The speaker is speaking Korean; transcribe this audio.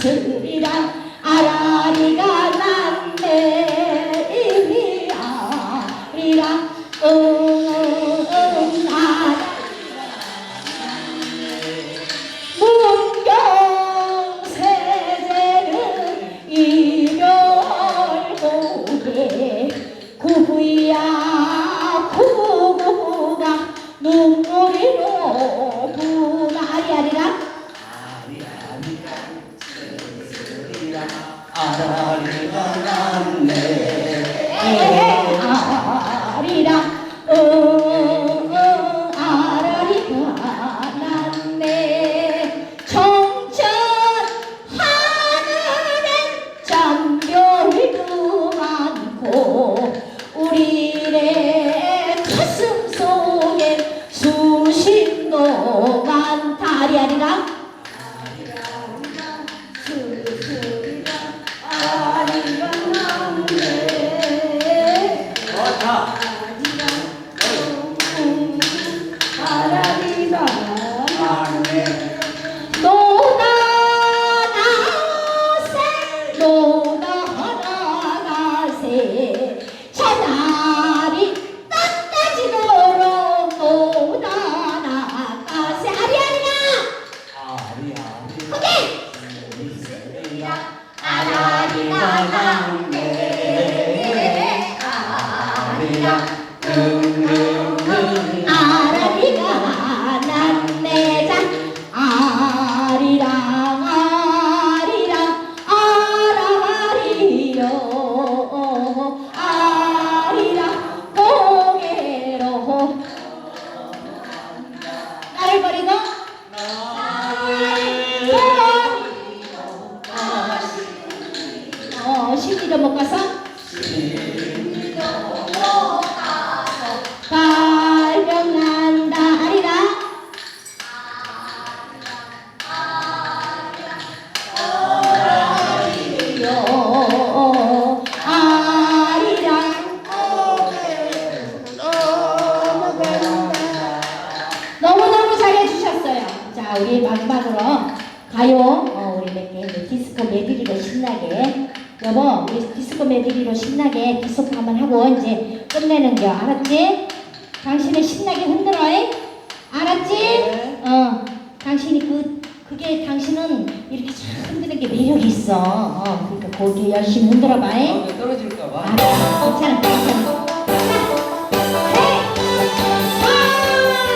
스리라 아 아라리가 났네 아리라 응응 아라리가 났네 청천 하늘엔 잠별도 많고 우리의 가슴 속에 수심도 많다리 아리라 아리가 노다나세 차다리. 땅까지도록 노다나세 아리아리야 아라리가 버리고. 어, 시기도 못 가서 자, 우리 마지막으로 가요. 어, 우리 몇 개, 이제 디스코 메들리로 신나게. 여보, 우리 디스코 메들리로 신나게 디스코 한번 하고 이제 끝내는 겨. 알았지? 당신은 신나게 흔들어. 잉? 알았지? 네. 어, 당신이 그, 그게 당신은 이렇게 참 흔드는 게 매력이 있어. 어, 그러니까 거기 열심히 흔들어 봐. 잉? 떨어질까봐 알아. 괜찮아, 괜찮아.